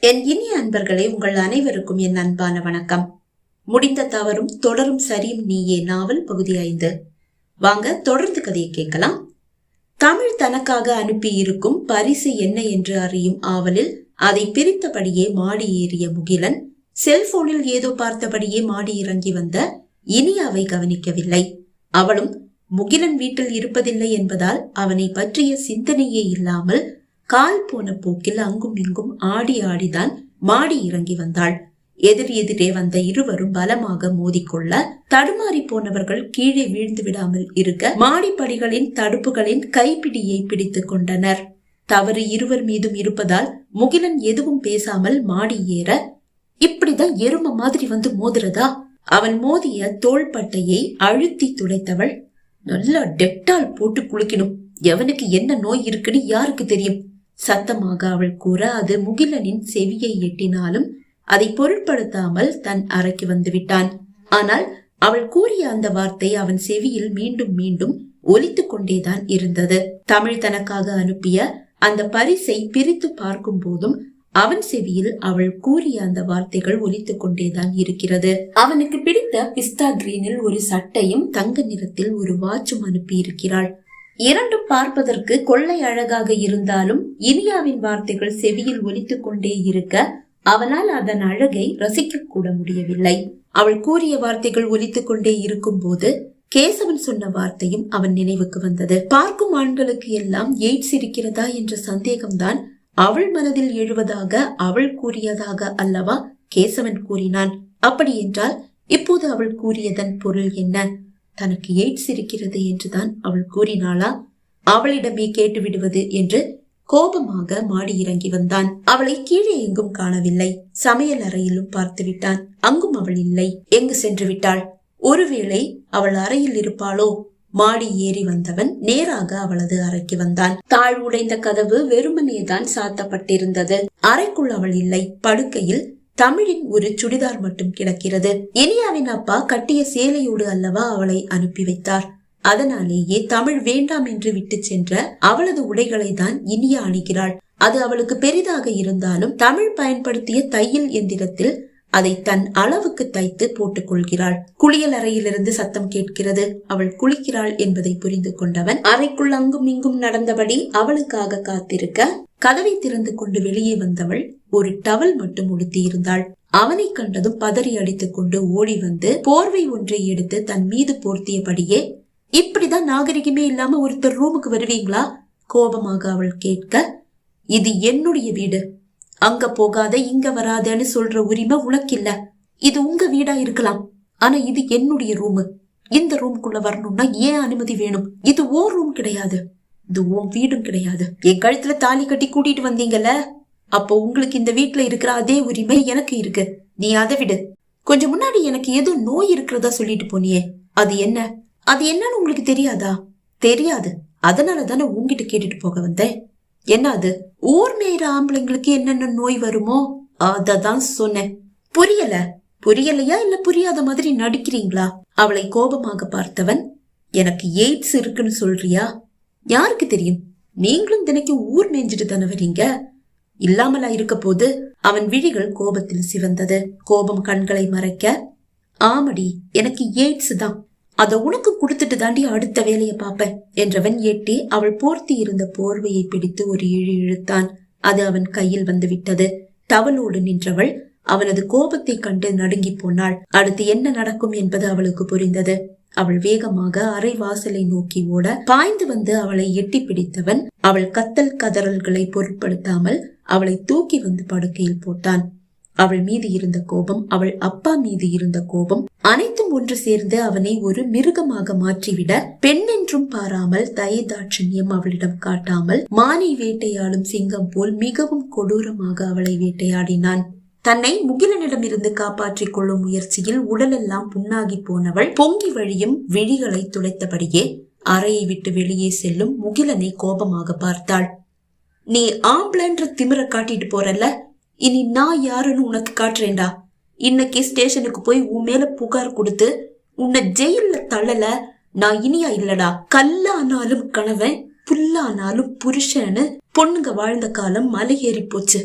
என் இனிய அன்பர்களே உங்கள் அனைவருக்கும் என் அன்பான வணக்கம். முடிந்த தவறும் தொடரும் சரியும் நீயே நாவல் பகுதி ஐந்து. வாங்க தொடர்ந்து கதையை கேட்கலாம். தமிழ் தனக்காக அனுப்பி இருக்கும் பரிசு என்ன என்று அறியும் ஆவலில் அதை பிரித்தபடியே மாடி ஏறிய முகிலன் செல்போனில் ஏதோ பார்த்தபடியே மாடி இறங்கி வந்த இனியாவை கவனிக்கவில்லை. அவளும் முகிலன் வீட்டில் இருப்பதில்லை என்பதால் அவனை பற்றிய சிந்தனையே இல்லாமல் கால் போன போக்கில் அங்கும் இங்கும் ஆடி ஆடிதான் மாடி இறங்கி வந்தாள். எதிர் எதிரே வந்த இருவரும் பலமாக மோதிக்கொள்ள தடுமாறி போனவர்கள் கீழே வீழ்ந்து விடாமல் இருக்க மாடிப்படிகளின் தடுப்புகளின் கைப்பிடியை பிடித்துக் கொண்டனர். தவறு இருவர் மீதும் இருப்பதால் முகிலன் எதுவும் பேசாமல் மாடி ஏற இப்படிதான் எரும மாதிரி வந்து மோதுறதா? அவன் மோதிய தோள்பட்டையை அழுத்தி துடைத்தவள் நல்லா டெட்டால் போட்டு குளிக்கணும். எவனுக்கு என்ன நோய் இருக்குன்னு யாருக்கு தெரியும்? சத்தமாக அவள் கூற அது முகிலனின் செவியை எட்டினாலும் அதை பொருட்படுத்தாமல் தன் அறைக்கு வந்துவிட்டான் ஆனால் அவள் கூறிய அந்த வார்த்தை அவன் செவியில் மீண்டும் மீண்டும் ஒலித்து கொண்டேதான் இருந்தது. தமிழ் தனக்காக அனுப்பிய அந்த பரிசை பிரித்து பார்க்கும் போதும் அவன் செவியில் அவள் கூறிய அந்த வார்த்தைகள் ஒலித்துக் கொண்டேதான் இருக்கிறது. அவனுக்கு பிடித்த பிஸ்தா கிரீனில் ஒரு சட்டையும் தங்க நிறத்தில் ஒரு வாட்சும் அனுப்பி இருக்கிறாள் இரண்டும் பார்ப்பதற்கு கொள்ளை அழகாக இருந்தாலும் இனியாவின் வார்த்தைகள் செவியில் ஒலித்துக் கொண்டே இருக்க அவனால் அதன் அழகை ரசிக்க கூட முடியவில்லை. அவள் கூறிய வார்த்தைகள் ஒலித்துக் கொண்டே இருக்கும் போது கேசவன் சொன்ன வார்த்தையும் அவன் நினைவுக்கு வந்தது. பார்க்கும் ஆண்களுக்கு எல்லாம் எய்ட்ஸ் இருக்கிறதா என்ற சந்தேகம்தான் அவள் மனதில் எழுவதாக அவள் கூறியதாக அல்லவா கேசவன் கூறினான். அப்படி என்றால் இப்போது அவள் கூறியதன் பொருள் என்ன? தனக்கு எய்ட்ஸ் இருக்கிறது என்றுதான் அவள் கூறினாளா? அவளிடமே கேட்டு விடுவது என்று கோபமாக மாடி இறங்கி வந்தான். அவளை கீழே எங்கும் காணவில்லை. சமையல் அறையிலும் பார்த்து விட்டான் அங்கும் அவள் இல்லை. எங்கு சென்று விட்டாள்? ஒருவேளை அவள் அறையில் இருப்பாளோ? மாடி ஏறி வந்தவன் நேராக அவளது அறைக்கு வந்தான். தாழ் உடைந்த கதவு வெறுமனேதான் சாத்தப்பட்டிருந்தது. அறைக்குள் அவள் இல்லை. படுக்கையில் தமிழின் ஒரு சுடிதார் மட்டும் கிடக்கிறது. இனியாவின் அப்பா கட்டிய சேலையோடு அல்லவா அவளை அனுப்பி வைத்தார். அதனாலேயே தமிழ் வேண்டாம் என்று விட்டு சென்ற அவளது உடைகளை தான் இனியா அணிகிறாள். அது அவளுக்கு பெரிதாக இருந்தாலும் தமிழ் பயன்படுத்திய தையல் எந்திரத்தில் அதை தன் அளவுக்கு தைத்து போட்டுக் கொள்கிறாள் குளியல் அறையிலிருந்து சத்தம் கேட்கிறது. அவள் குளிக்கிறாள் என்பதை புரிந்து கொண்டவன் அறைக்குள் அங்கும் இங்கும் நடந்தபடி அவளுக்காக காத்திருக்க கதவை திறந்து கொண்டு வெளியே வந்தவள் ஒரு டவல் மட்டும் உடுத்தியிருந்தாள். அவனை கண்டதும் பதறி அடித்துக் கொண்டு ஓடி வந்து போர்வை ஒன்றை எடுத்து தன் மீது போர்த்தியபடியே இப்படிதான் நாகரிகமே இல்லாம ஒருத்தர் ரூமுக்கு வருவீங்களா? கோபமாக அவள் கேட்க இது என்னுடைய வீடு. அங்க போகாத இங்க வராதன்னு சொல்ற உரிமை உனக்கில்ல. இது உங்க வீடா இருக்கலாம். ஆனா இது என்னுடைய ரூமு. இந்த ரூம்குள்ள வரணும்னா ஏன் அனுமதி வேணும்? இது ஓ ரூம் கிடையாது. இது உன் வீடும் கிடையாது. என் கழுத்துல தாலி கட்டி கூட்டிட்டு வந்தீங்கல்ல? அப்போ உங்களுக்கு இந்த வீட்டுல இருக்கிற அதே உரிமை எனக்கு இருக்கு. நீ அதை விடு. கொஞ்சம் முன்னாடி எனக்கு ஏதோ நோய் இருக்கிறதா சொல்லிட்டு போனியே. அது என்ன? அது என்னன்னு உங்களுக்கு தெரியாதா? தெரியாது. அதனால தானே உங்ககிட்ட கேட்டுட்டு போக வந்தேன். என்ன அது ஊர் மேய்ற ஆம்பளைங்களுக்கு என்னென்ன நோய் வருமோ? அததான் சொன்னேன். புரியல. புரியலையா இல்ல புரியாத மாதிரி நடிக்கிறீங்களா? அவளை கோபமாக பார்த்தவன் எனக்கு எய்ட்ஸ் இருக்குன்னு சொல்றியா? யாருக்கு தெரியும்? நீங்களும் தினைக்கும் ஊர் மேய்ஞ்சிட்டு தானே வரீங்க? இல்லாமலா இருக்க போது அவன் விழிகள் கோபத்தில் சிவந்தது. கோபம் கண்களை மறைக்க ஆமடி எனக்கு எய்ட்ஸ் தான். அதை உனக்கு கொடுத்துட்டு தாண்டி அடுத்த வேலையை பார்ப்பேன் என்றவன் எட்டி அவள் போர்த்தி இருந்த போர்வையை பிடித்து ஒரு இழு இழுத்தான். அது அவன் கையில் வந்து விட்டது தவளோடு நின்றவள் அவனது கோபத்தை கண்டு நடுங்கி போனாள். அடுத்து என்ன நடக்கும் என்பது அவளுக்கு புரிந்தது. அவள் வேகமாக அரை வாசலை நோக்கி ஓட பாய்ந்து வந்து அவளை எட்டி பிடித்தவன் அவள் கத்தல் கதறல்களை பொருட்படுத்தாமல் அவளை தூக்கி வந்து படுக்கையில் போட்டான். அவள் மீது இருந்த கோபம் அவள் அப்பா மீது இருந்த கோபம் அனைத்தும் ஒன்று சேர்ந்து அவனை ஒரு மிருகமாக மாற்றிவிட பெண் என்றும் பாராமல் தயதாட்சண்யம் அவளிடம் காட்டாமல் மானை வேட்டையாடும் சிங்கம் போல் மிகவும் கொடூரமாக அவளை வேட்டையாடினான். தன்னை முகிலனிடமிருந்து காப்பாற்றிக் கொள்ளும் முயற்சியில் உடலெல்லாம் புண்ணாகி போனவள் பொங்கி வழியும் விழிகளை துளைத்தபடியே அறையை விட்டு வெளியே செல்லும் முகிலனை கோபமாக பார்த்தாள். நீ ஆம்பளன்ற திமிர காட்டிட்டு போறல்ல? இனி நான் யாருன்னு உனக்கு காட்டுறேன்டா. இன்னைக்கு ஸ்டேஷனுக்கு போய் உன் மேல புகார் கொடுத்து உன்னை ஜெயில தள்ளல நான் இனியா இல்லடா. கல்லானாலும் கணவன் புல்லானாலும் புருஷன்னு பொண்ணுங்க வாழ்ந்த காலம் மலை ஏறி போச்சு.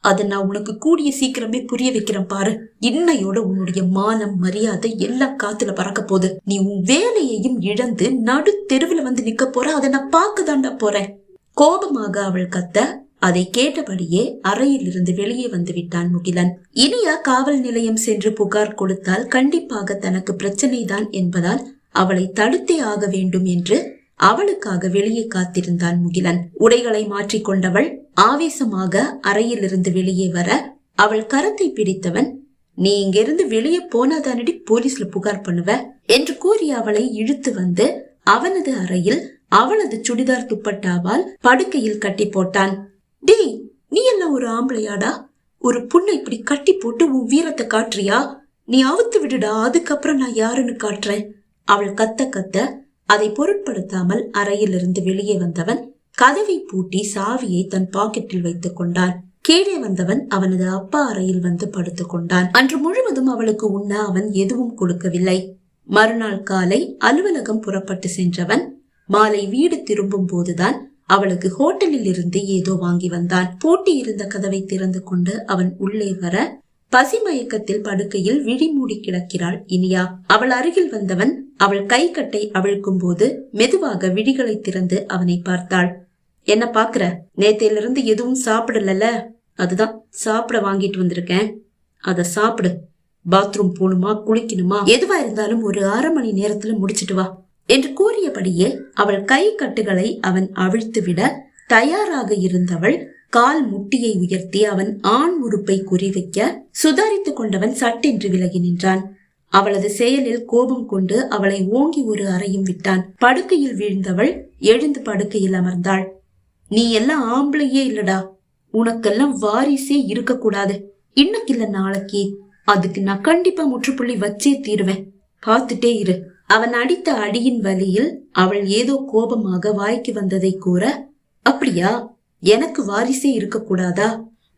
அத நான் உனக்கு கூடிய சீக்கிரமே புரிய வைக்கிறேன் பாரு. இன்னையோட உன்னுடைய மானம் மரியாதை எல்லாம் காத்துல பறக்க போகுது. நீ உன் வேலையையும் இழந்து நடு தெருவுல வந்து நிக்க போற அதை நான் பார்க்க தாண்டா போறேன். கோபமாக அவள் கத்த அதை கேட்டபடியே அறையில் இருந்து வெளியே வந்துவிட்டான் முகிலன். இனியா காவல் நிலையம் சென்று புகார் கொடுத்தால் கண்டிப்பாக தனக்கு பிரச்சனைதான் என்பதால் அவளை தடுத்தே ஆக வேண்டும் என்று அவளுக்காக வெளியே காத்திருந்தான் முகிலன். உடைகளை மாற்றிக்கொண்டவள் ஆவேசமாக அறையிலிருந்து வெளியே வர அவள் கரத்தை பிடித்தவன் நீ இங்கிருந்து வெளியே போனாதானடி போலீஸ்ல புகார் பண்ணுவ? என்று கூறி அவளை இழுத்து வந்து அவனது அறையில் அவளது சுடிதார் துப்பட்டாவால் படுக்கையில் கட்டி போட்டான். டேய் நீ என்ன ஒரு ஆம்பளையாடா? ஒரு புண்ணை இப்படி கட்டி போட்டு உன் வீரத்தை காட்டுறியா? நீ அவுத்து விடுடா அதுக்கப்புறம் நான் யாருன்னு காட்டுறேன். அவள் கத்த கத்த அதை பொருட்படுத்தாமல் அறையிலிருந்து வெளியே வந்தவன் கதவை பூட்டி சாவியை தன் பாக்கெட்டில் வைத்துக் கொண்டான். கீழே வந்தவன் அவனது அப்பா அறையில் வந்து படுத்துக் கொண்டான். அன்று முழுவதும் அவளுக்கு உண்ண அவன் எதுவும் கொடுக்கவில்லை. மறுநாள் காலை அலுவலகம் புறப்பட்டு சென்றவன் மாலை வீடு திரும்பும் போதுதான் அவளுக்கு ஹோட்டலில் இருந்து ஏதோ வாங்கி வந்தான் பூட்டி இருந்த கதவை திறந்து கொண்டு அவன் உள்ளே வர பசி மயக்கத்தில் படுக்கையில் விழிமூடி கிடக்கிறாள் இனியா. அவள் அருகில் வந்தவன் அவள் கை கட்டை அவிழ்க்கும் போது மெதுவாக விழிகளை திறந்து அவனை பார்த்தாள். என்ன பாக்குற? நேத்தையிலிருந்து எதுவும் சாப்பிடல அதுதான் சாப்பிட வாங்கிட்டு வந்திருக்கேன். அத சாப்பிடு. பாத்ரூம் போகணுமா குளிக்கணுமா? எதுவா இருந்தாலும் ஒரு அரை மணி நேரத்துல முடிச்சிட்டு வா. என்று கூறியபடியே அவள் கை கட்டுகளை அவன் அவிழ்த்துவிட தயாராக இருந்தவள் கால் முட்டியை உயர்த்தி அவன் ஆண் உறுப்பை குறிவைக்க சுதாரித்துக் கொண்டவன் சட்டென்று விலகி நின்றான். அவளது செயலில் கோபம் கொண்டு அவளை ஓங்கி ஒரு அறையும் விட்டான். படுக்கையில் வீழ்ந்தவள் எழுந்து படுக்கையில் அமர்ந்தாள். நீ எல்லாம் ஆம்பளையே இல்லடா. உனக்கெல்லாம் வாரிசே இருக்கக்கூடாது. இன்னைக்கு இல்ல நாளைக்கு. அதுக்கு நான் கண்டிப்பா முற்றுப்புள்ளி வச்சே தீருவேன். பார்த்துட்டே இரு. அவன் அடித்த அடியின் வலியில் அவள் ஏதோ கோபமாக வாய்க்கு வந்ததை கூற அப்படியா? எனக்கு வாரிசே இருக்கக்கூடாதா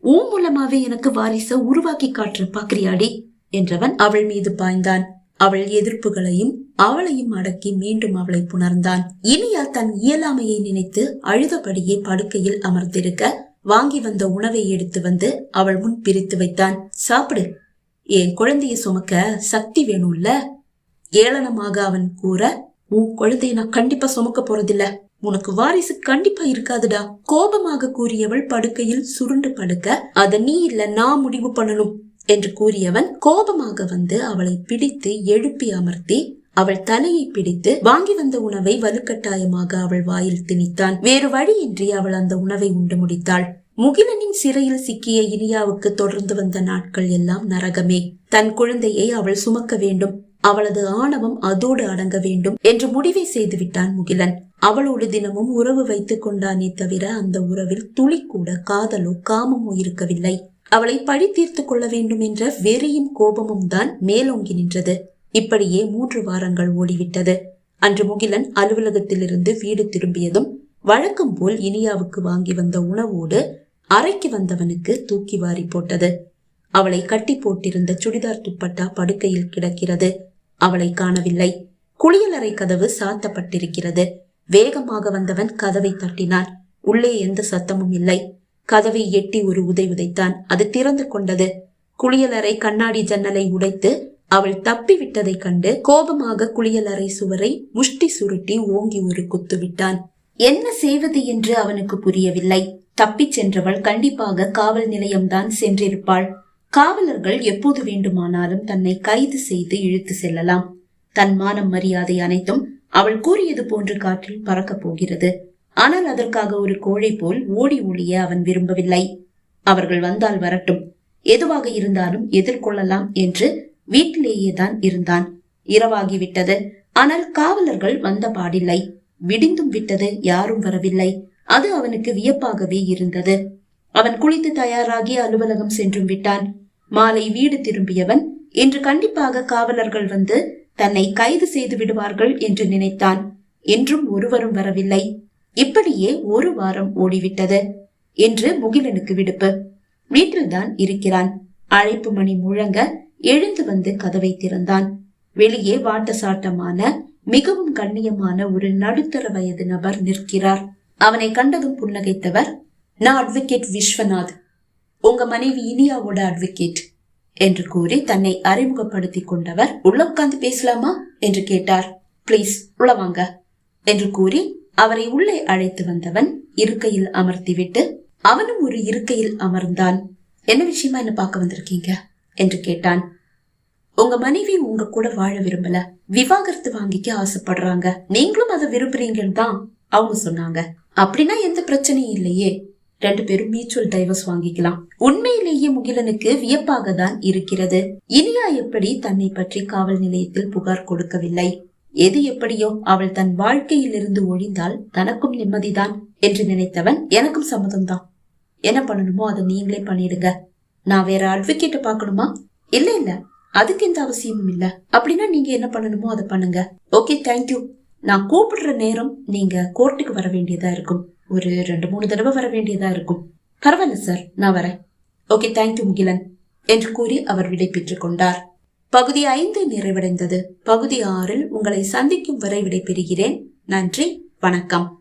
ஊ மூலமாவே எனக்கு வாரிச உருவாக்கி காற்ற பாக்கிரியாடி என்றவன் அவள் மீது பாய்ந்தான். அவள் எதிர்ப்புகளையும் அவளையும் அடக்கி மீண்டும் அவளை புணர்ந்தான். இனியா தன் இயலாமையை நினைத்து அழுதபடியே படுக்கையில் அமர்ந்திருக்க வாங்கி வந்த உணவை எடுத்து வந்து அவள் முன் பிரித்து வைத்தான். சாப்பிடு. என் குழந்தைய சுமக்க சக்தி வேணும்ல? ஏளனமாக அவன் கூற உன் குழந்தைய நான் கண்டிப்பா சுமக்க போறதில்ல. உனக்கு வாரிசு கண்டிப்பா இருக்காதுடா. கோபமாக கூறியவள் படுக்கையில் சுருண்டு படுக்க அத நீ இல்ல நான் முடிவு பண்ணணும். என்று கூறியவன் கோபமாக வந்து அவளை பிடித்து எழுப்பி அமர்த்தி அவள் தலையை பிடித்து வாங்கி வந்த உணவை வலுக்கட்டாயமாக அவள் வாயில் திணித்தான். வேறு வழியின்றி அவள் அந்த உணவை உண்டு முடித்தாள். முகிலனின் சிறையில் சிக்கிய இனியாவுக்கு தொடர்ந்து வந்த நாட்கள் எல்லாம் நரகமே. தன் குழந்தையை அவள் சுமக்க வேண்டும். அவளது ஆணவம் அதோடு அடங்க வேண்டும் என்று முடிவை செய்து விட்டான் முகிலன். அவளோடு தினமும் உறவு வைத்துக் கொண்டானே தவிர அந்த உறவில் துளி கூட காதலோ காமமோ இருக்கவில்லை. அவளை பழி தீர்த்து கொள்ள வேண்டும் என்ற வெறியும் கோபமும் தான் மேலோங்கி நின்றது. இப்படியே மூன்று வாரங்கள் ஓடிவிட்டது. அன்று முகிலன் அலுவலகத்திலிருந்து வீடு திரும்பியதும் வழக்கம் போல் இனியாவுக்கு வாங்கி வந்த உணவோடு அறைக்கு வந்தவனுக்கு தூக்கி வாரி போட்டது. அவளை கட்டி போட்டிருந்த சுடிதார் துப்பட்டா படுக்கையில் கிடக்கிறது. அவளை காணவில்லை. குளியலறை கதவு சாத்தப்பட்டிருக்கிறது. வேகமாக வந்தவன் கதவை தட்டினான். உள்ளே எந்த சத்தமும் இல்லை. கதவை எட்டி ஒரு உதை உதைத்தான். அது திறந்து கொண்டது. குளியலறை கண்ணாடி ஜன்னலை உடைத்து அவள் தப்பிவிட்டதைக் கண்டு கோபமாக குளியலறை சுவரை முஷ்டி சுருட்டி ஓங்கி ஒரு குத்து விட்டான். என்ன செய்வது என்று அவனுக்கு புரியவில்லை. தப்பிச் சென்றவள் கண்டிப்பாக காவல் நிலையம்தான் சென்றிருப்பாள். காவலர்கள் எப்போது வேண்டுமானாலும் தன்னை கைது செய்து இழுத்து செல்லலாம். தன் மானம் மரியாதை அனைத்தும் அவள் கூறியது போன்று காற்றில் பறக்கப் போகிறது. ஆனால் அதற்காக ஒரு கோழை போல் ஓடி ஒளிய அவன் விரும்பவில்லை. அவர்கள் வந்தால் வரட்டும். எதுவாக இருந்தாலும் எதிர்கொள்ளலாம் என்று வீட்டிலேயே தான் இருந்தான். இரவாகிவிட்டது. ஆனால் காவலர்கள் வந்த பாடில்லை. விடிந்தும் விட்டது. யாரும் வரவில்லை. அது அவனுக்கு வியப்பாகவே இருந்தது. அவன் குளித்து தயாராகி அலுவலகம் சென்றும் விட்டான். மாலை வீடு திரும்பியவன் இன்று கண்டிப்பாக காவலர்கள் வந்து தன்னை கைது செய்து விடுவார்கள் என்று நினைத்தான். என்றும் ஒருவரும் வரவில்லை. இப்படியே ஒரு வாரம் ஓடிவிட்டது. என்று முகிலனுக்கு விடுப்பு. வீட்டில்தான் இருக்கிறான். அழைப்பு மணி முழங்க எழுந்து வந்து கதவை திறந்தான். வெளியே வாட்டசாட்டமான மிகவும் கண்ணியமான ஒரு நடுத்தர வயது நபர் நிற்கிறார். அவனை கண்டதும் புன்னகைத்தவர் நான் அட்வொகேட் விஸ்வநாத். உங்க மனைவி இனியாவோட அட்வொகேட் என்று கூறி தன்னை அறிமுகப்படுத்திக் கொண்டவர் உள்ள உட்கார்ந்து பேசலாமா? என்று கேட்டார். ப்ளீஸ் உள்ள வாங்க என்று கூறி அவரை உள்ளே அழைத்து வந்தவன் இருக்கையில் அமர்த்திவிட்டு அவனும் ஒரு இருக்கையில் அமர்ந்தான். என்ன விஷயமா என்ன பார்க்க வந்திருக்கீங்க? என்று கேட்டான். உங்க மனைவி உங்க கூட வாழ விரும்பல. விவாகரத்து வாங்கிக்க ஆசைப்படுறாங்க. நீங்களும் அதை விரும்புறீங்கன்னு தான் அவங்க சொன்னாங்க. அப்படின்னா எந்த பிரச்சனையும் இல்லையே. ரெண்டு பேரும் மியூச்சுவல் டைவர்ஸ் வாங்கிக்கலாம். உண்மையிலேயே முகிலனுக்கு வியப்பாக தான் இருக்கிறது. இனியா எப்படி தன்னை பற்றி காவல் நிலையத்தில் புகார் கொடுக்கவில்லை? எது எப்படியோ அவள் தன் வாழ்க்கையில் இருந்து ஒழிந்தால் தனக்கும் நிம்மதிதான் என்று நினைத்தவன் எனக்கும் சம்மதம்தான். என்ன பண்ணணுமோ அதை நீங்களே பண்ணிடுங்க. நான் வேற அட்வொகேட்ட பார்க்கணுமா? இல்ல இல்ல. அதுக்கு எந்த அவசியமும் இல்ல. அப்படின்னா நீங்க என்ன பண்ணணுமோ அதை பண்ணுங்க. ஓகே தேங்க்யூ நான் கூப்பிடுற நேரம் நீங்க கோர்ட்டுக்கு வர வேண்டியதா இருக்கும். ஒரு ரெண்டு மூணு தடவை வர வேண்டியதா இருக்கும். பரவாயில்ல சார் நான் வரேன். ஓகே தேங்க்யூ முகிலன் என்று கூறி அவர் விடை பெற்றுக் கொண்டார். பகுதி ஐந்து நிறைவடைந்தது. பகுதி ஆறில் உங்களை சந்திக்கும் வரை விடைபெறுகிறேன். நன்றி வணக்கம்.